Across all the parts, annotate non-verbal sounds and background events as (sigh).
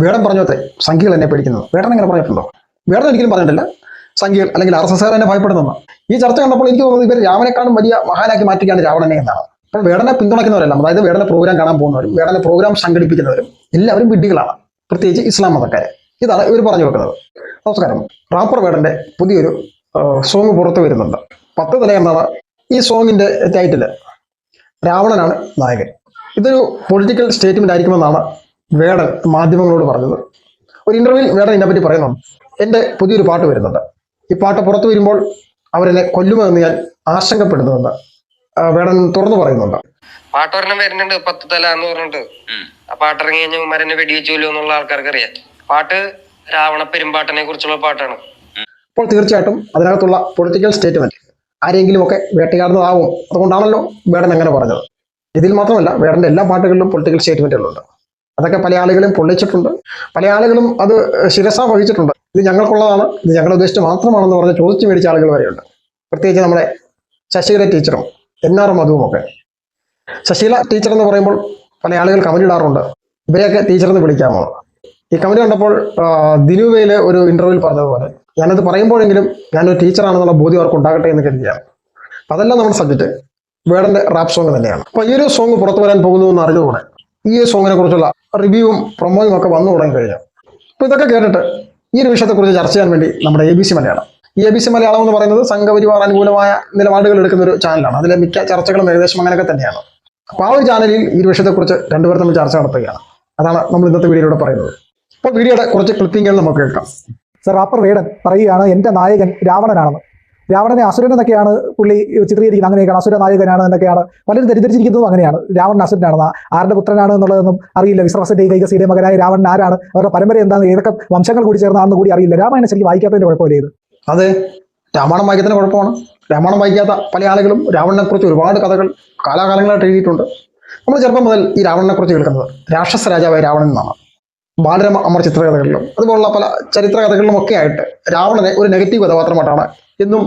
വേടൻ പറഞ്ഞോത്തെ സംഖ്യകൾ എന്നെ പേടിക്കുന്നത്. വേടൻ എങ്ങനെ പറഞ്ഞിട്ടുണ്ടോ? വേടൻ ഒരിക്കലും പറഞ്ഞിട്ടില്ല. സംഖ്യകൾ അല്ലെങ്കിൽ ആർ എസ് എസ് എന്നെ ഭയപ്പെടുന്ന ഈ ചർച്ച കണ്ടപ്പോൾ എനിക്ക് തോന്നുന്നത് ഇവർ രാമനെക്കാളും വലിയ മഹാനാക്കി മാറ്റിക്കാണ് രാവണനെ എന്നാണ്. അപ്പോൾ വേടനെ പിന്തുണയ്ക്കുന്നവരെല്ലാം അതായത് വേടനെ പ്രോഗ്രാം കാണാൻ പോകുന്നവരും വേടനെ പ്രോഗ്രാം സംഘടിപ്പിക്കുന്നവരും എല്ലാവരും വിഡ്ഢികളാണ്. പ്രത്യേകിച്ച് ഇസ്ലാം മതക്കാരെ. ഇതാണ് ഇവർ പറഞ്ഞു വെക്കുന്നത്. നമസ്കാരം. റാപ്പർ വേടന്റെ പുതിയൊരു സോങ് പുറത്തു വരുന്നുണ്ട്. പത്ത് തല എന്നാണ് ഈ സോങ്ങിന്റെ ടൈറ്റിൽ രാവണനാണ് നായകൻ. ഇതൊരു പൊളിറ്റിക്കൽ സ്റ്റേറ്റ്മെന്റ് ആയിരിക്കുമെന്നാണ് വേടൻ മാധ്യമങ്ങളോട് പറഞ്ഞത്. ഒരു ഇന്റർവ്യൂവിൽ വേടൻ ഇതിനെപ്പറ്റി പറയുന്നു എന്റെ പുതിയൊരു പാട്ട് വരുന്നുണ്ട്. ഈ പാട്ട് പുറത്തു വരുമ്പോൾ അവരെന്നെ കൊല്ലുമെന്ന് ഞാൻ ആശങ്കപ്പെടുന്നുവെന്ന് വേടൻ തുറന്നു പറയുന്നുണ്ട്. പാട്ടൊരെണ്ണം വരുന്നുണ്ട്. പത്ത് തല എന്ന് പറഞ്ഞിട്ട്. ആ ആ പാട്ടിറങ്ങി കഴിഞ്ഞാൽ മരനെ വെടിവെച്ചോലോ എന്നുള്ള ആൾക്കാർക്ക് അറിയാം പാട്ട് രാവണ പെരുമ്പാട്ടനെ കുറിച്ചുള്ള പാട്ടാണ്. അപ്പോൾ തീർച്ചയായിട്ടും അതിനകത്തുള്ള പൊളിറ്റിക്കൽ സ്റ്റേറ്റ്മെന്റ് ആരെങ്കിലുമൊക്കെ വേട്ടയാടുന്നതാവും. അതുകൊണ്ടാണല്ലോ വേടൻ അങ്ങനെ പറഞ്ഞത്. ഇതിൽ മാത്രമല്ല വേടന്റെ എല്ലാ പാട്ടുകളിലും പൊളിറ്റിക്കൽ സ്റ്റേറ്റ്മെന്റുകളുണ്ട് അതൊക്കെ പല ആളുകളും പൊള്ളിച്ചിട്ടുണ്ട്. പല ആളുകളും അത് ശിരസ വഹിച്ചിട്ടുണ്ട്. ഇത് ഞങ്ങൾക്കുള്ളതാണ്. ഇത് ഞങ്ങളുടെ ഉദ്ദേശിച്ച് മാത്രമാണെന്ന് പറഞ്ഞ് ചോദിച്ചു മേടിച്ച ആളുകൾ വരെയുണ്ട്. പ്രത്യേകിച്ച് നമ്മുടെ ശശികല ടീച്ചറും എൻ ആർ മധുവും ഒക്കെ ശശീല ടീച്ചർ എന്ന് പറയുമ്പോൾ പല ആളുകൾ കമന്റ് ഇടാറുണ്ട്. ഇവരെയൊക്കെ ടീച്ചർ എന്ന് വിളിക്കാമോ? ഈ കമന്റ് കണ്ടപ്പോൾ ദിനുവയിൽ ഒരു ഇന്റർവ്യൂവിൽ പറഞ്ഞതുപോലെ ഞാനത് പറയുമ്പോഴെങ്കിലും ഞാനൊരു ടീച്ചറാണെന്നുള്ള ബോധ്യം അവർക്ക് ഉണ്ടാകട്ടെ എന്ന് കരുതിയാണ്. അതെല്ലാം നമ്മുടെ സബ്ജക്റ്റ് വേടന്റെ റാപ്പ് സോങ് തന്നെയാണ്. അപ്പൊ ഈ ഒരു സോങ് പുറത്തു വരാൻ പോകുന്നു എന്ന് അറിഞ്ഞതോടെ ഈ സോങ്ങിനെ കുറിച്ചുള്ള റിവ്യൂവും പ്രൊമോയും ഒക്കെ വന്നു തുടങ്ങി കഴിഞ്ഞു. അപ്പൊ ഇതൊക്കെ കേട്ടിട്ട് ഈ ഒരു വിഷയത്തെക്കുറിച്ച് ചർച്ച ചെയ്യാൻ വേണ്ടി നമ്മുടെ A B C Malayalam. A B C Malayalam എന്ന് പറയുന്നത് സംഘപരിവാർ അനുകൂലമായ നിലപാടുകൾ എടുക്കുന്ന ഒരു ചാനലാണ് അതിലെ മിക്ക ചർച്ചകളും ഏകദേശം അങ്ങനെയൊക്കെ തന്നെയാണ്. അപ്പോൾ ആ ഒരു ചാനലിൽ ഈ ഒരു വിഷയത്തെക്കുറിച്ച് രണ്ടുപേർ തമ്മിൽ ചർച്ച നടത്തുകയാണ്. അതാണ് നമ്മൾ ഇന്നത്തെ വീഡിയോയിലൂടെ പറയുന്നത്. അപ്പോൾ വീഡിയോയുടെ കുറച്ച് ക്ലിപ്പിംഗുകൾ നമുക്ക് കേൾക്കാം. സർ റാപ്പർ വേടൻ പറയുകയാണ് എന്റെ നായകൻ രാവണനാണെന്ന്. രാവണനെ അസുരൻ എന്നൊക്കെയാണ് പുള്ളി ചിത്രീകരിക്കുന്നത്. അങ്ങനെയൊക്കെയാണ്. അസുര നായകനാണ് എന്നൊക്കെയാണ്. പലരും തെറ്റിദ്ധരിച്ചിരിക്കുന്നതും അങ്ങനെയാണ്. രാവണൻ അസുരനാണെന്ന്. ആരുടെ പുത്രനാണ് എന്നുള്ളതൊന്നും അറിയില്ല. വിശ്വാസന്റെ കൈകസിയുടെ മകനായ രാവണൻ ആരാണ്? അവരുടെ പരമ്പര എന്താണ്? ഏതൊക്കെ വംശങ്ങൾ കൂടി ചേർന്നാണെന്ന് കൂടി അറിയില്ല. രാമായണം ശരിക്കും വായിക്കാത്തതിന്റെ കുഴപ്പമില്ല ഇത്. അതെ രാമായണം വായിക്കാത്തതിന് കുഴപ്പമാണ്. രാമായണം വായിക്കാത്ത പല ആളുകളും രാവണനെ കുറിച്ച് ഒരുപാട് കഥകൾ കാലാകാലങ്ങളായിട്ട് എഴുതിയിട്ടുണ്ട്. നമ്മൾ ചെറുപ്പം മുതൽ ഈ രാവണനെ കുറിച്ച് കേൾക്കുന്നത് രാക്ഷസ രാജാവായ രാവണൻ എന്നാണ്. ബാലരമ അമർ ചിത്രകഥകളിലും അതുപോലുള്ള പല ചരിത്രകഥകളിലും ഒക്കെ ആയിട്ട് രാവണനെ ഒരു നെഗറ്റീവ് കഥാപാത്രമായിട്ടാണ് എന്നും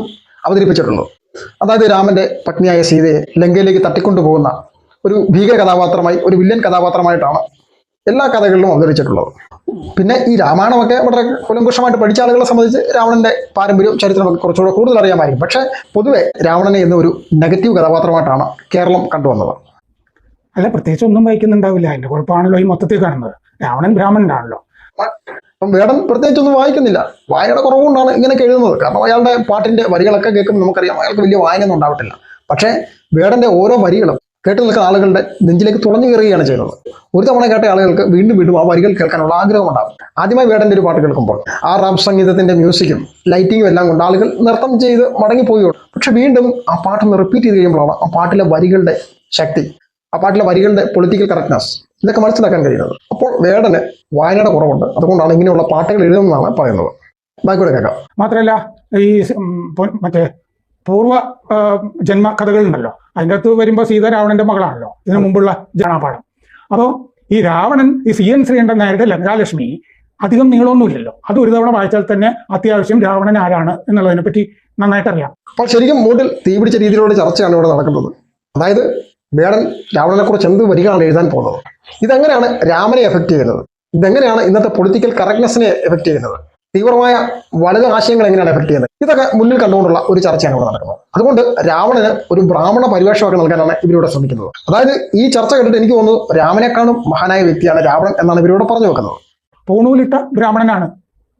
അവതരിപ്പിച്ചിട്ടുള്ളൂ അതായത് രാമന്റെ പത്നിയായ സീതയെ ലങ്കയിലേക്ക് തട്ടിക്കൊണ്ടുപോകുന്ന ഒരു ഭീകര കഥാപാത്രമായി ഒരു വില്ലൻ കഥാപാത്രമായിട്ടാണ് എല്ലാ കഥകളിലും അവതരിച്ചിട്ടുള്ളത്. പിന്നെ ഈ രാമായണമൊക്കെ വളരെ കുലങ്കുഷമായിട്ട് പഠിച്ച ആളുകളെ സംബന്ധിച്ച് രാവണന്റെ പാരമ്പര്യവും ചരിത്രമൊക്കെ കുറച്ചുകൂടെ കൂടുതൽ അറിയാമായിരിക്കും. പക്ഷേ പൊതുവെ രാവണനെ എന്ന ഒരു നെഗറ്റീവ് കഥാപാത്രമായിട്ടാണ് കേരളം കണ്ടുവന്നത്. അല്ല പ്രത്യേകിച്ച് ഒന്നും വായിക്കുന്നുണ്ടാവില്ല. അതിന്റെ കുഴപ്പമാണല്ലോ ഈ മൊത്തത്തിൽ കാണുന്നത്. രാവണൻ ബ്രാഹ്മണനാണല്ലോ. അപ്പം വേടൻ പ്രത്യേകിച്ചൊന്നും വായിക്കുന്നില്ല. വായനയുടെ കുറവുകൊണ്ടാണ് ഇങ്ങനെയൊക്കെ എഴുതുന്നത്. കാരണം അയാളുടെ പാട്ടിന്റെ വരികളൊക്കെ കേൾക്കുമ്പോൾ നമുക്കറിയാം അയാൾക്ക് വലിയ വായനയൊന്നും ഉണ്ടാവട്ടില്ല പക്ഷേ വേടന്റെ ഓരോ വരികളും കേട്ടു നിൽക്കുന്ന ആളുകളുടെ നെഞ്ചിലേക്ക് തുളഞ്ഞു കയറുകയാണ് ചെയ്യുന്നത്. ഒരു തവണ കേട്ട ആളുകൾക്ക് വീണ്ടും വീണ്ടും ആ വരികൾ കേൾക്കാനുള്ള ആഗ്രഹം ഉണ്ടാകും. ആദ്യമായി വേടന്റെ ഒരു പാട്ട് കേൾക്കുമ്പോൾ ആ റാം സംഗീതത്തിന്റെ മ്യൂസിക്കും ലൈറ്റിങ്ങും എല്ലാം കൊണ്ട് ആളുകൾ നൃത്തം ചെയ്ത് മടങ്ങിപ്പോയി പക്ഷെ വീണ്ടും ആ പാട്ടൊന്ന് റിപ്പീറ്റ് ചെയ്ത് കഴിയുമ്പോഴാണ് ആ പാട്ടിലെ വരികളുടെ ശക്തി ആ പാട്ടിലെ വരികളുടെ പൊളിറ്റിക്കൽ കറക്റ്റ്നസ് ഇതൊക്കെ മനസ്സിലാക്കാൻ കഴിയുന്നത്. അപ്പോൾ വേടന് വായനയുടെ കുറവുണ്ട്. അതുകൊണ്ടാണ് ഇങ്ങനെയുള്ള പാട്ടുകൾ എഴുതുന്നതാണ് പറയുന്നത്. ബാക്കിയൂടെ കേൾക്കാം. മാത്രമല്ല ഈ മറ്റേ പൂർവ ജന്മ കഥകളുണ്ടല്ലോ. അതിന്റെ അകത്ത് വരുമ്പോൾ സീത രാവണന്റെ മകളാണല്ലോ. ഇതിനു മുമ്പുള്ള ജനാപാഠം. അപ്പോൾ ഈ രാവണൻ ഈ സി എൻ ശ്രീകണ്ഠൻ നായരുടെ ലങ്കാലക്ഷ്മി അധികം നീളമൊന്നുമില്ലല്ലോ. അത് ഒരു തവണ വായിച്ചാൽ തന്നെ അത്യാവശ്യം രാവണൻ ആരാണ് എന്നുള്ളതിനെ പറ്റി നന്നായിട്ട് അറിയാം അപ്പോൾ ശരിക്കും മൂട്ടിൽ തീപിടിച്ച രീതിയിലുള്ള ചർച്ചയാണ് ഇവിടെ നടക്കുന്നത്. അതായത് വേടൻ രാവണനെ കുറിച്ച് എന്ത് വരികളാണ് എഴുതാൻ പോകുന്നത്? ഇതെങ്ങനെയാണ് രാമനെ എഫക്ട് ചെയ്യുന്നത്? ഇതെങ്ങനെയാണ് ഇന്നത്തെ പൊളിറ്റിക്കൽ കറക്റ്റ്നെസ്സിനെ എഫക്ട് ചെയ്യുന്നത്? തീവ്രമായ വലത് ആശയങ്ങൾ എങ്ങനെയാണ് എഫക്ട് ചെയ്യുന്നത്? ഇതൊക്കെ മുന്നിൽ കണ്ടുകൊണ്ടുള്ള ഒരു ചർച്ചയാണ് ഇവിടെ നടക്കുന്നത്. അതുകൊണ്ട് രാവണന് ഒരു ബ്രാഹ്മണ പരിവേഷമൊക്കെ നൽകാനാണ് ഇവരിവിടെ ശ്രമിക്കുന്നത്. അതായത് ഈ ചർച്ച കണ്ടിട്ട് എനിക്ക് തോന്നുന്നു രാമനെക്കാളും മഹാനായ വ്യക്തിയാണ് രാവണൻ എന്നാണ് ഇവരിവിടെ പറഞ്ഞു വെക്കുന്നത്. പൂണൂലിട്ട ബ്രാഹ്മണനാണ്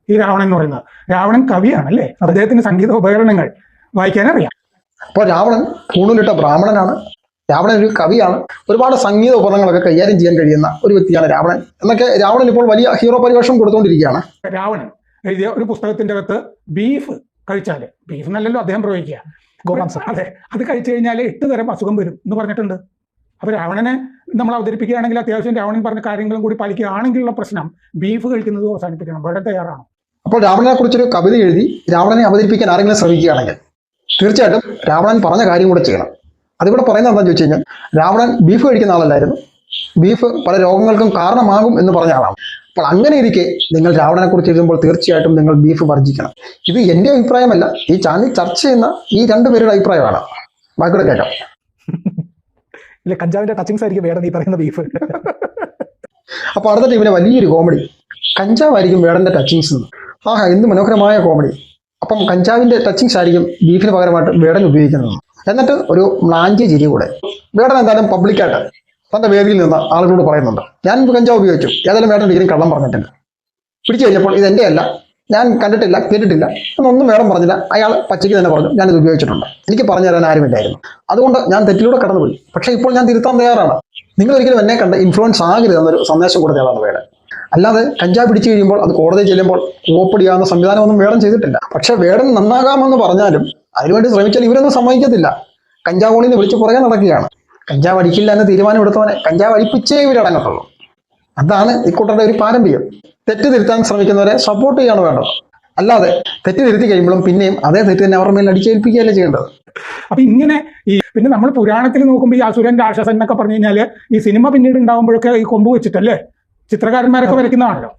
ഈ രാവണൻ എന്ന് പറയുന്നത്. രാവണൻ കവിയാണ് അല്ലേ? അദ്ദേഹത്തിന് സംഗീത ഉപകരണങ്ങൾ വായിക്കാനറിയാം. അപ്പോൾ രാവണൻ പൂണൂലിട്ട ബ്രാഹ്മണനാണ്. രാവണൻ ഒരു കവിയാണ്. ഒരുപാട് സംഗീത ഉപകരണങ്ങളൊക്കെ കൈകാര്യം ചെയ്യാൻ കഴിയുന്ന ഒരു വ്യക്തിയാണ് രാവണൻ. എന്നൊക്കെ രാവണൻ ഇപ്പോൾ വലിയ ഹീറോ പരിവേഷം കൊടുത്തുകൊണ്ടിരിക്കുകയാണ് രാവണൻ എഴുതിയ ഒരു പുസ്തകത്തിന്റെ അകത്ത് ബീഫ് കഴിച്ചാൽ ബീഫ് എന്നല്ലല്ലോ അദ്ദേഹം പ്രയോഗിക്കുക. ഗോമാംസം. അതെ അത് കഴിച്ചു കഴിഞ്ഞാൽ എട്ട് തരം അസുഖം വരും എന്ന് പറഞ്ഞിട്ടുണ്ട്. അപ്പൊ രാവണനെ നമ്മൾ അവതരിപ്പിക്കുകയാണെങ്കിൽ അത്യാവശ്യം രാവണൻ പറഞ്ഞ കാര്യങ്ങളും കൂടി പാലിക്കുകയാണെങ്കിലുള്ള പ്രശ്നം ബീഫ് കഴിക്കുന്നത് അവസാനിപ്പിക്കണം വളരെ തയ്യാറാണ്. അപ്പോൾ രാവണനെ കുറിച്ചൊരു കവിത എഴുതി രാവണനെ അവതരിപ്പിക്കാൻ ആരെങ്കിലും ശ്രമിക്കുകയാണെങ്കിൽ തീർച്ചയായിട്ടും രാവണൻ പറഞ്ഞ കാര്യം കൂടെ ചെയ്യണം. അതിവിടെ പറയുന്നത് എന്താണെന്ന് ചോദിച്ചു കഴിഞ്ഞാൽ രാവണൻ ബീഫ് കഴിക്കുന്ന ആളല്ലായിരുന്നു. ബീഫ് പല രോഗങ്ങൾക്കും കാരണമാകും എന്ന് പറഞ്ഞ ആളാണ്. അപ്പോൾ അങ്ങനെ ഇരിക്കെ നിങ്ങൾ രാവണനെ കുറിച്ച് എഴുതുമ്പോൾ തീർച്ചയായിട്ടും നിങ്ങൾ ബീഫ് വർജിക്കണം ഇത് എന്റെ അഭിപ്രായമല്ല. ഈ ചാനൽ ചർച്ച ചെയ്യുന്ന ഈ രണ്ടുപേരുടെ അഭിപ്രായമാണ്. ബാക്കിയുടെ കേൾക്കാം. (laughs) ഇല്ല കഞ്ചാവിന്റെ ടച്ചിങ്സ് ആയിരിക്കും വേടൻ ഈ പറയുന്ന ബീഫ് അപ്പോൾ അടുത്ത ടീമിലെ വലിയൊരു കോമഡി കഞ്ചാവായിരിക്കും വേടന്റെ ടച്ചിങ്സ് എന്ന്. ആഹാ എന്ത് മനോഹരമായ കോമഡി അപ്പം കഞ്ചാവിന്റെ ടച്ചിങ്സ് ആയിരിക്കും ബീഫിന് പകരമായിട്ട് വേടൻ ഉപയോഗിക്കുന്നത്. എന്നിട്ട് ഒരു മ്ലാഞ്ചി ചിരി കൂടെ. വേടൻ എന്തായാലും പബ്ലിക്കായിട്ട് തന്റെ വേദിയിൽ നിന്ന് ആളുകളോട് പറയുന്നുണ്ട്. ഞാൻ കഞ്ചാവ് ഉപയോഗിച്ചു ഏതായാലും വേടൻ ഒരിക്കലും കള്ളം പറഞ്ഞിട്ടില്ല. പിടിച്ചു കഴിഞ്ഞപ്പോൾ ഇത് എന്റെ അല്ല. ഞാൻ കണ്ടിട്ടില്ല കേട്ടിട്ടില്ല. എന്നൊന്നും വേണം പറഞ്ഞില്ല. അയാൾ പച്ചയ്ക്ക് തന്നെ പറഞ്ഞു ഞാനിത് ഉപയോഗിച്ചിട്ടുണ്ട്. എനിക്ക് പറഞ്ഞു തരാൻ ആരുമില്ലായിരുന്നു. അതുകൊണ്ട് ഞാൻ തെറ്റിലൂടെ കടന്നുപോയി. പക്ഷേ ഇപ്പോൾ ഞാൻ തിരുത്താൻ തയ്യാറാണ്. നിങ്ങൾ ഒരിക്കലും എന്നെ കണ്ട് ഇൻഫ്ലുവൻസ് ആകരുത് എന്നൊരു സന്ദേശം കൊടുത്തതാണ് വേടൻ അല്ലാതെ കഞ്ചാവ് പിടിച്ചു കഴിയുമ്പോൾ അത് കോടതി ചെല്ലുമ്പോൾ കോപ്പടിയാവുന്ന സംവിധാനമൊന്നും വേടൻ ചെയ്തിട്ടില്ല. പക്ഷേ വേടൻ നന്നാകാമെന്ന് പറഞ്ഞാലും അതിനുവേണ്ടി ശ്രമിച്ചാൽ ഇവരൊന്നും സമ്മതിക്കത്തില്ല. കഞ്ചാവ് കോളിൽ നിന്ന് വിളിച്ച് പുറകെ നടക്കുകയാണ്. കഞ്ചാവ് അടിക്കില്ല എന്ന് തീരുമാനം എടുത്തവനെ കഞ്ചാവ് അടിപ്പിച്ചേ ഇവരടങ്ങത്തുള്ളൂ അതാണ് ഇക്കൂട്ടരുടെ ഒരു പാരമ്പര്യം. തെറ്റ് തിരുത്താൻ ശ്രമിക്കുന്നവരെ സപ്പോർട്ട് ചെയ്യാണ് വേണ്ടത്. അല്ലാതെ തെറ്റ് തിരുത്തി കഴിയുമ്പോഴും പിന്നെയും അതേ തെറ്റ് തന്നെ അവരുടെ മേൽ അടിച്ചേൽപ്പിക്കുകയല്ലേ ചെയ്യേണ്ടത്? അപ്പൊ ഇങ്ങനെ ഈ പിന്നെ നമ്മൾ പുരാണത്തിൽ നോക്കുമ്പോൾ ഈ അസുരൻ രാക്ഷസൻ എന്നൊക്കെ പറഞ്ഞു കഴിഞ്ഞാൽ ഈ സിനിമ പിന്നീട് ഉണ്ടാകുമ്പോഴൊക്കെ ഈ കൊമ്പ് വെച്ചിട്ടല്ലേ? ചിത്രകാരന്മാരൊക്കെ വരയ്ക്കുന്നതാണല്ലോ.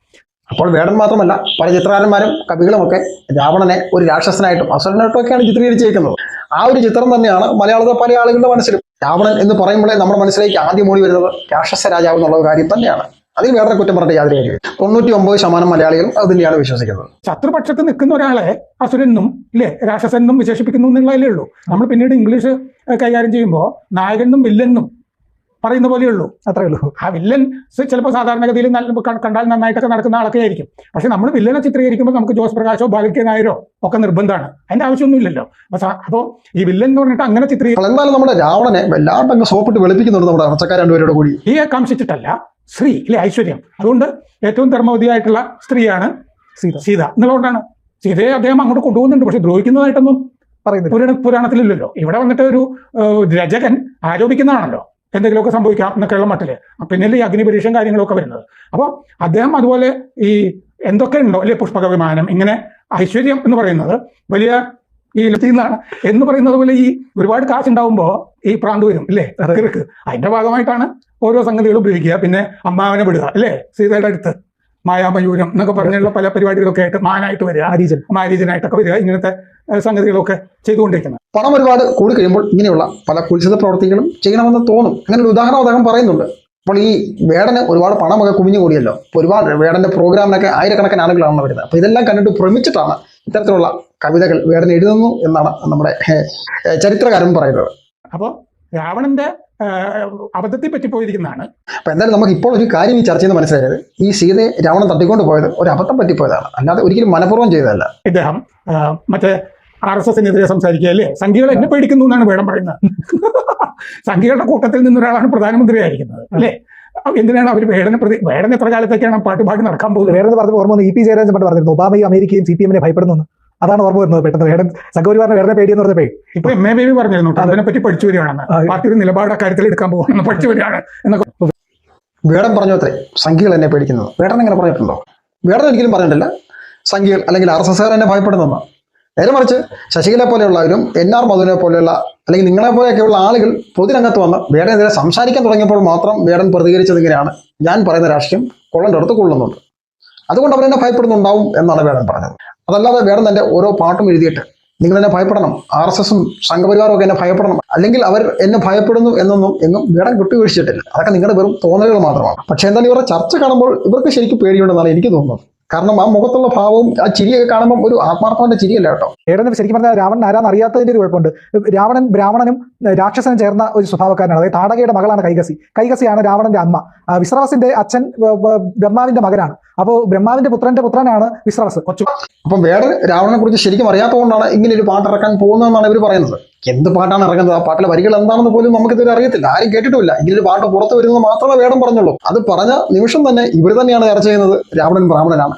അപ്പോൾ വേടൻ മാത്രമല്ല പല ചിത്രകാരന്മാരും കവികളുമൊക്കെ രാവണനെ ഒരു രാക്ഷസനായിട്ടും അസുരനായിട്ടും ഒക്കെയാണ് ചിത്രീകരിച്ചിരിക്കുന്നത്. ആ ഒരു ചിത്രം തന്നെയാണ് മലയാളത്തിലെ പല ആളുകളുടെ മനസ്സിലും. രാവണൻ എന്ന് പറയുമ്പോഴേ നമ്മുടെ മനസ്സിലേക്ക് ആദ്യം ഓടി വരുന്നത് രാക്ഷസ രാജാവ് എന്നുള്ള കാര്യം തന്നെയാണ്. അതിൽ വേറെ കുറ്റം പറഞ്ഞ യാതൊരു കാര്യമില്ല. തൊണ്ണൂറ്റി ഒമ്പത് ശതമാനം മലയാളികളും അത് തന്നെയാണ് വിശ്വസിക്കുന്നത്. ശത്രുപക്ഷത്ത് നിൽക്കുന്ന ഒരാളെ അസുരനും ഇല്ലേ രാക്ഷസനും വിശേഷിപ്പിക്കുന്നു എന്നുള്ളതല്ലേ ഉള്ളൂ. നമ്മൾ പിന്നീട് ഇംഗ്ലീഷ് കൈകാര്യം ചെയ്യുമ്പോൾ നായകനും വില്ലനും പറയുന്ന പോലെ ഉള്ളൂ. അത്രേ ഉള്ളൂ. ആ വില്ലൻ ചിലപ്പോൾ സാധാരണഗതിയിൽ നല്ല കണ്ടാൽ നന്നായിട്ടൊക്കെ നടക്കുന്ന ആളൊക്കെ ആയിരിക്കും പക്ഷെ നമ്മൾ വില്ലനെ ചിത്രീകരിക്കുമ്പോൾ നമുക്ക് ജോസ് പ്രകാശോ ബാലിക്ക നായരോ ഒക്കെ നിർബന്ധമാണ്. അതിന്റെ ആവശ്യമൊന്നുമില്ലല്ലോ. അപ്പൊ സ- ഈ വില്ലൻ എന്ന് പറഞ്ഞിട്ട് അങ്ങനെ ചിത്രീകരിക്കും അപ്പോൾ നമ്മുടെ രാവണനെ വല്ലാണ്ട് അങ്ങ് സോപ്പിട്ട് വെളുപ്പിക്കുന്നുണ്ട് നമ്മുടെ അർച്ചക്കാർ രണ്ടുപേരോട് കൂടി. ഈ കാംക്ഷിച്ചിട്ടല്ല സ്ത്രീ ഇല്ലേ ഐശ്വര്യം. അതുകൊണ്ട് ഏറ്റവും ധർമ്മവതിയായിട്ടുള്ള സ്ത്രീയാണ് സീത. സീത. എന്നുള്ളതുകൊണ്ടാണ് സീതയെ അദ്ദേഹം അങ്ങോട്ട് കൊണ്ടുപോകുന്നുണ്ട്. പക്ഷെ ദ്രോഹിക്കുന്നതായിട്ടൊന്നും പറയുന്നത് പുരാണ പുരാണത്തിലില്ലല്ലോ. ഇവിടെ വന്നിട്ട് ഒരു രചകൻ ആരോപിക്കുന്നതാണല്ലോ. എന്തെങ്കിലുമൊക്കെ സംഭവിക്കാം എന്നൊക്കെയുള്ള മട്ടിൽ. പിന്നെ ഈ അഗ്നിപരീക്ഷയും കാര്യങ്ങളൊക്കെ വരുന്നത്. അപ്പോൾ അദ്ദേഹം അതുപോലെ ഈ എന്തൊക്കെ ഉണ്ടോ അല്ലെ പുഷ്പക വിമാനം ഇങ്ങനെ ഐശ്വര്യം എന്ന് പറയുന്നത് വലിയ ഈ ലത്തിന്നാണ് എന്ന് പറയുന്നത് പോലെ ഈ ഒരുപാട് കാശ് ഉണ്ടാവുമ്പോൾ ഈ പ്രാന്ത് വരും ഇല്ലേ കിറുക്ക്. അതിന്റെ ഭാഗമായിട്ടാണ് ഓരോ സംഗതികളും ഉപയോഗിക്കുക. പിന്നെ അമ്മാവനെ വിടുക അല്ലേ സീതയുടെ അടുത്ത്. മായാമയൂരം എന്നൊക്കെ പറഞ്ഞുള്ള പല പരിപാടികളൊക്കെ ആയിട്ട് മാനായിട്ട് വരിക. ആരീജൻ മാരീജനായിട്ടൊക്കെ വരിക. ഇങ്ങനത്തെ സംഗതികളൊക്കെ ചെയ്തുകൊണ്ടിരിക്കുന്നത്. പണം ഒരുപാട് കൂടി കഴിയുമ്പോൾ ഇങ്ങനെയുള്ള പല കുൽസിത പ്രവർത്തികളും ചെയ്യണമെന്ന് തോന്നും. അങ്ങനെ ഒരു ഉദാഹരണം അദ്ദേഹം പറയുന്നുണ്ട്. അപ്പോൾ ഈ വേടന് ഒരുപാട് പണമൊക്കെ കുമിഞ്ഞു കൂടിയല്ലോ. അപ്പോൾ ഒരുപാട് വേടന്റെ പ്രോഗ്രാമിനൊക്കെ ആയിരക്കണക്കിന് ആളുകളാണ് വരുന്നത്. അപ്പോൾ ഇതെല്ലാം കണ്ടിട്ട് ഭ്രമിച്ചിട്ടാണ് ഇത്തരത്തിലുള്ള കവിതകൾ വേടൻ എഴുതുന്നു എന്നാണ് നമ്മുടെ ചരിത്രകാരൻ പറയുന്നത്. അപ്പോൾ രാവണന്റെ അബദ്ധത്തിൽ പറ്റിപ്പോയിരിക്കുന്നതാണ് അപ്പൊ എന്തായാലും നമുക്ക് ഇപ്പോൾ ഒരു കാര്യം ഈ ചർച്ച ചെയ്ത് മനസ്സിലായത് ഈ സീതയെ രാവണൻ തട്ടിക്കൊണ്ട് പോയത് ഒരു അബദ്ധം പറ്റിപ്പോയതാണ് അല്ലാതെ ഒരിക്കലും മനഃപൂർവം ചെയ്തതല്ല. ഇദ്ദേഹം മറ്റേ ആർ എസ് എസിനെതിരെ സംസാരിക്കുക അല്ലേ? സംഘികൾ എന്നെ പേടിക്കുന്നു എന്നാണ് വേണം പറയുന്നത്. സംഘികളുടെ കൂട്ടത്തിൽ നിന്നൊരാളാണ് പ്രധാനമന്ത്രി ആയിരിക്കുന്നത് അല്ലേ? എന്തിനാണ് അവർ വേടനെ പ്രതി വേടൻ എത്ര കാലത്തേക്കാണ് പാട്ട് പാടി നടക്കാൻ പോകുന്നത്? വേറെ പറഞ്ഞ ഓർമ്മ ഇ പി ജയരാജൻ പണ്ട് പറഞ്ഞിരുന്നു ഒബാമയും അമേരിക്കയും സി പി എമ്മിനെ ഭയപ്പെടുന്നു. അതാണ് ഓർമ്മ വരുന്നത് പെട്ടെന്ന്. വേടൻ സംഘപരിവാറിന് വേറെ പേടിയെന്ന് പറഞ്ഞപ്പോ ഇപ്പൊ എം എ ബേബി പറഞ്ഞിരുന്നു അതിനെ പറ്റി പഠിച്ചു വരികയാണെന്ന് പാർട്ടി ഒരു നിലപാട് കാര്യത്തിൽ എടുക്കാൻ പോകുകയാണെന്ന് പഠിച്ചു വരികയാണ് എന്നൊക്കെ. വേടം പറഞ്ഞു അത്രേ സംഖ്യകൾ എന്നെ പേടിക്കുന്നത്. വേടൻ എങ്ങനെ പറഞ്ഞിട്ടുണ്ടോ? വേടൻ ഒരിക്കലും പറഞ്ഞിട്ടില്ല. സംഖ്യകൾ അല്ലെങ്കിൽ ആർ എസ് എസ് എന്നെ ഭയപ്പെടുന്നെന്ന് നേരെ മറിച്ച് ശശികല പോലെയുള്ളവരും എൻ ആർ മധുവിനെ പോലെയുള്ള അല്ലെങ്കിൽ നിങ്ങളെ പോലെയൊക്കെയുള്ള ആളുകൾ പൊതുരംഗത്ത് വന്ന് വേടനെതിരെ സംസാരിക്കാൻ തുടങ്ങിയപ്പോൾ മാത്രം വേടൻ പ്രതികരിച്ചത് ഇങ്ങനെയാണ്. ഞാൻ പറയുന്ന രാഷ്ട്രീയം കൊള്ളേണ്ട അടുത്ത് കൊള്ളുന്നുണ്ട്. അതുകൊണ്ട് അവരെന്നെ ഭയപ്പെടുന്നുണ്ടാവും എന്നാണ് വേടൻ പറഞ്ഞത്. അതല്ലാതെ വേണം തന്റെ ഓരോ പാട്ടും എഴുതിയിട്ട് നിങ്ങൾ എന്നെ ഭയപ്പെടണം. ആർ എസ് എസും സംഘപരിവാറും ഒക്കെ എന്നെ ഭയപ്പെടണം. അല്ലെങ്കിൽ അവർ എന്നെ ഭയപ്പെടുന്നു എന്നൊന്നും എന്നും വേടം വിട്ടുവീഴ്ചയിട്ടില്ല അതൊക്കെ നിങ്ങളുടെ വെറും തോന്നലുകൾ മാത്രമാണ്. പക്ഷേ എന്തായാലും ഇവരുടെ ചർച്ച കാണുമ്പോൾ ഇവർക്ക് ശരിക്കും പേടിയുണ്ടെന്നാണ് എനിക്ക് തോന്നുന്നത്. കാരണം ആ മുഖത്തുള്ള ഭാവവും ആ ചിരിയൊക്കെ കാണുമ്പോൾ ഒരു ആത്മാർത്ഥമായ ചിരിയല്ല കേട്ടോ. വേടൻ ശരിക്കും പറഞ്ഞാൽ രാവണൻ ആരാന്ന് അറിയാത്തതിന്റെ ഒരു കുഴപ്പമുണ്ട്. രാവണൻ ബ്രാഹ്മണനും രാക്ഷസനും ചേർന്ന ഒരു സ്വഭാവക്കാരനാണ്. അതായത് താടകയുടെ മകളാണ് കൈകസി. കൈകസിയാണ് രാവണന്റെ അമ്മ. വിശ്രവസിന്റെ അച്ഛൻ ബ്രഹ്മാവിന്റെ മകനാണ്. അപ്പോൾ ബ്രഹ്മാവിന്റെ പുത്രന്റെ പുത്രനാണ് വിശ്രവസ് കൊച്ചു അപ്പം വേറെ രാവണനെ കുറിച്ച് ശരിക്കും അറിയാത്തതുകൊണ്ടാണ് ഇങ്ങനെ ഒരു പാട്ട് ഇറക്കാൻ പോകുന്നതെന്നാണ് ഇവർ പറയുന്നത്. എന്ത് പാട്ടാണ് ഇറങ്ങുന്നത്? ആ പാട്ടിലെ വരികൾ എന്താണെന്ന് പോലും നമുക്ക് ഇതുവരെ അറിയത്തില്ല. ആരും കേട്ടിട്ടില്ല ഇങ്ങനെ പാട്ട് പുറത്ത് വരുന്നത് മാത്രമേ വേണം പറഞ്ഞുള്ളൂ. അത് പറഞ്ഞ നിമിഷം തന്നെ ഇവർ തന്നെയാണ് ചർച്ച ചെയ്യുന്നത്. രാവണൻ ബ്രാഹ്മണനാണ്.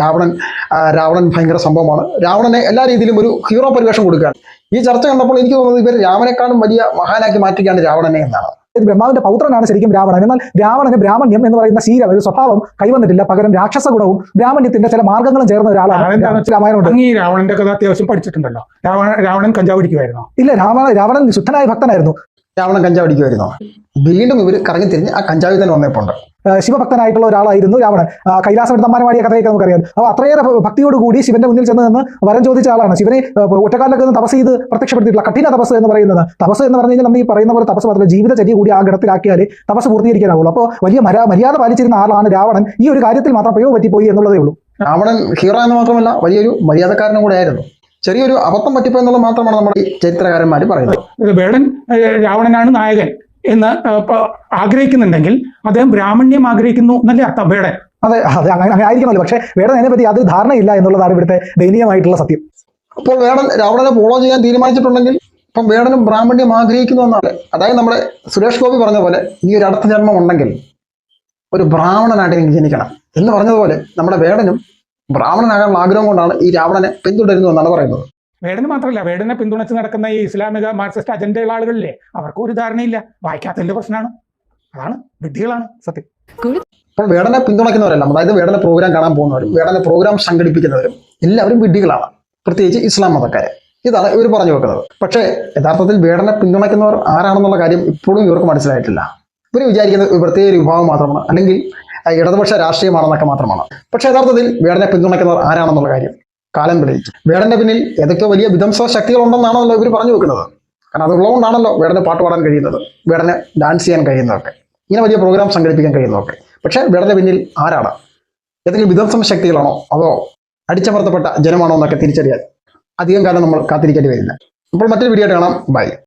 രാവണൻ രാവണൻ ഭയങ്കര സംഭവമാണ്. രാവണനെ എല്ലാ രീതിയിലും ഒരു ഹീറോ പരിവേഷം കൊടുക്കുകയാണ്. ഈ ചർച്ച കണ്ടപ്പോൾ എനിക്ക് തോന്നുന്നത് ഇവർ രാമനെക്കാളും വലിയ മഹാനാക്കി മാറ്റുകയാണ് രാവണനെ എന്നാണ്. ഇത് ബ്രഹ്മാവിന്റെ പൗത്രനാണ് ശരിക്കും രാവണൻ. എന്നാൽ രാവണന് ബ്രാഹ്മണ്യം എന്ന് പറയുന്ന ശീലം ഒരു സ്വഭാവം കൈവന്നിട്ടില്ല. പകരം രാക്ഷസ ഗുണവും ബ്രാഹ്മണ്യത്തിന്റെ ചില മാർഗങ്ങളും ചേർന്ന ഒരാളാണ് രാമായണമുണ്ട്. ഈ രാവണന്റെ കഥ അത്യാവശ്യം പഠിച്ചിട്ടുണ്ടല്ലോ. രാവണ രാവണൻ കഞ്ചാവ് പിടിക്കുമായിരുന്നു ഇല്ല രാവണ രാവണൻ ശുദ്ധനായ ഭക്തനായിരുന്നു. രാവണൻ കഞ്ചാവ് അടിക്കുമായിരുന്നോ വീണ്ടും ഇവർ കറങ്ങി തിരിഞ്ഞ് ആ കഞ്ചാവിൽ തന്നെ വന്നേപ്പുണ്ട്. ശിവഭക്തനായിട്ടുള്ള ഒരാളായിരുന്നു രാവണൻ. കൈലാസം എടുത്ത് അമ്മാനമാടിയ കഥയൊക്കെ നമുക്കറിയാം. അപ്പോൾ അത്രയേറെ ഭക്തിയോടുകൂടി ശിവന്റെ മുന്നിൽ ചെന്ന് നിന്ന് വരം ചോദിച്ച ആളാണ്. ശിവനെ ഒറ്റക്കാലൊക്കെ നിന്ന് തപസ് ചെയ്ത് പ്രത്യക്ഷപ്പെടുത്തിയിട്ടുള്ള കഠിന തപസ് എന്ന് പറയുന്നത്. തപസ് എന്ന് പറഞ്ഞു കഴിഞ്ഞാൽ നമ്മൾ ഈ പറയുന്ന പോലെ തപസ് മാത്രമല്ല ജീവിതചര്യ കൂടി ആ ഘടത്തിലാക്കിയാൽ തപസ് പൂർത്തീകരിക്കാനാവുള്ളൂ. അപ്പോൾ വലിയ മര മര്യാദ പാലിച്ചിരുന്ന ആളാണ് രാവണൻ. ഈ ഒരു കാര്യത്തിൽ മാത്രം പ്രയോഗം പറ്റിപ്പോയി എന്നുള്ളതേ ഉള്ളൂ. രാവണൻ ഹീറോ എന്ന് മാത്രമല്ല വലിയൊരു മര്യാദക്കാരനും കൂടെ ആയിരുന്നു. ചെറിയൊരു അബദ്ധം പറ്റിപ്പോ എന്നുള്ളത് മാത്രമാണ് നമ്മുടെ ഈ ചരിത്രകാരന്മാർ പറയുന്നത്. വേടൻ രാവണനാണ് നായകൻ എന്ന് ആഗ്രഹിക്കുന്നുണ്ടെങ്കിൽ അദ്ദേഹം ബ്രാഹ്മണ്യം ആഗ്രഹിക്കുന്നു എന്നല്ലേ അർത്ഥം വേടൻ? അതെ അതെ അങ്ങനെ അങ്ങനെ ആയിരിക്കണമല്ലോ. പക്ഷേ അതിനെ പറ്റി യാതൊരു ധാരണയില്ല എന്നുള്ളതാണ് ഇവിടുത്തെ ദയനീയമായിട്ടുള്ള സത്യം. അപ്പോൾ വേടൻ രാവണനെ ഫോളോ ചെയ്യാൻ തീരുമാനിച്ചിട്ടുണ്ടെങ്കിൽ ഇപ്പം വേടനും ബ്രാഹ്മണ്യം ആഗ്രഹിക്കുന്നു എന്നാണ്. അതായത് നമ്മുടെ സുരേഷ് ഗോപി പറഞ്ഞ പോലെ ഈ ഒരു അടുത്ത ജന്മം ഉണ്ടെങ്കിൽ ഒരു ബ്രാഹ്മണനായിട്ട് എനിക്ക് ജനിക്കണം എന്ന് പറഞ്ഞതുപോലെ നമ്മുടെ വേടനും ബ്രാഹ്മണനാകാനുള്ള ആഗ്രഹം കൊണ്ടാണ് ഈ രാവണനെ പിന്തുടരുന്നു എന്നാണ് പറയുന്നത്. വേടന് മാത്രമല്ല വേടനെ പിന്തുണച്ച് നടക്കുന്ന ഈ ഇസ്ലാമിക മാർക്സിസ്റ്റ് അജണ്ടയുള്ള ആളുകളില്ലേ അവർക്ക് ഒരു ധാരണയില്ല. വായിക്കാത്തതിന്റെ പ്രശ്നമാണ്. അതാണ് വിഡ്ഢികളാണ് സത്യം. അപ്പോൾ വേടനെ പിന്തുണയ്ക്കുന്നവരെല്ലാം അതായത് വേടനെ പ്രോഗ്രാം കാണാൻ പോകുന്നവരും വേടന പ്രോഗ്രാം സംഘടിപ്പിക്കുന്നവരും എല്ലാവരും വിഡ്ഢികളാണ്. പ്രത്യേകിച്ച് ഇസ്ലാം മതക്കാരെ. ഇതാണ് ഇവർ പറഞ്ഞു വെക്കുന്നത്. പക്ഷേ യഥാർത്ഥത്തിൽ വേടനെ പിന്തുണയ്ക്കുന്നവർ ആരാണെന്നുള്ള കാര്യം ഇപ്പോഴും ഇവർക്ക് മനസ്സിലായിട്ടില്ല. ഇവർ വിചാരിക്കുന്നത് പ്രത്യേക ഒരു വിഭാഗം മാത്രമാണ്. അല്ലെങ്കിൽ ഇടതുപക്ഷ രാഷ്ട്രീയമാണെന്നൊക്കെ മാത്രമാണ്. പക്ഷേ യഥാർത്ഥത്തിൽ വേടനെ പിന്തുണയ്ക്കുന്നവർ ആരാണെന്നുള്ള കാര്യം കാലം തെളിയിച്ചു. വേടന്റെ പിന്നിൽ ഏതൊക്കെ വലിയ വിധ്വംസ ശക്തികളുണ്ടെന്നാണല്ലോ ഇവർ പറഞ്ഞു വെക്കുന്നത്. കാരണം അതുള്ളതുകൊണ്ടാണല്ലോ വേടനെ പാട്ട് പാടാൻ കഴിയുന്നത്. വേടനെ ഡാൻസ് ചെയ്യാൻ കഴിയുന്നതൊക്കെ. ഇങ്ങനെ വലിയ പ്രോഗ്രാം സംഘടിപ്പിക്കാൻ കഴിയുന്നതൊക്കെ. പക്ഷേ വേടന്റെ പിന്നിൽ ആരാണ്? ഏതെങ്കിലും വിധംസം ശക്തികളാണോ? അതോ അടിച്ചമർത്തപ്പെട്ട ജനമാണോ എന്നൊക്കെ തിരിച്ചറിയാൻ അധികം കാലം നമ്മൾ കാത്തിരിക്കേണ്ടി വരില്ല. അപ്പോൾ മറ്റൊരു വീഡിയോ കാണാം. ബൈ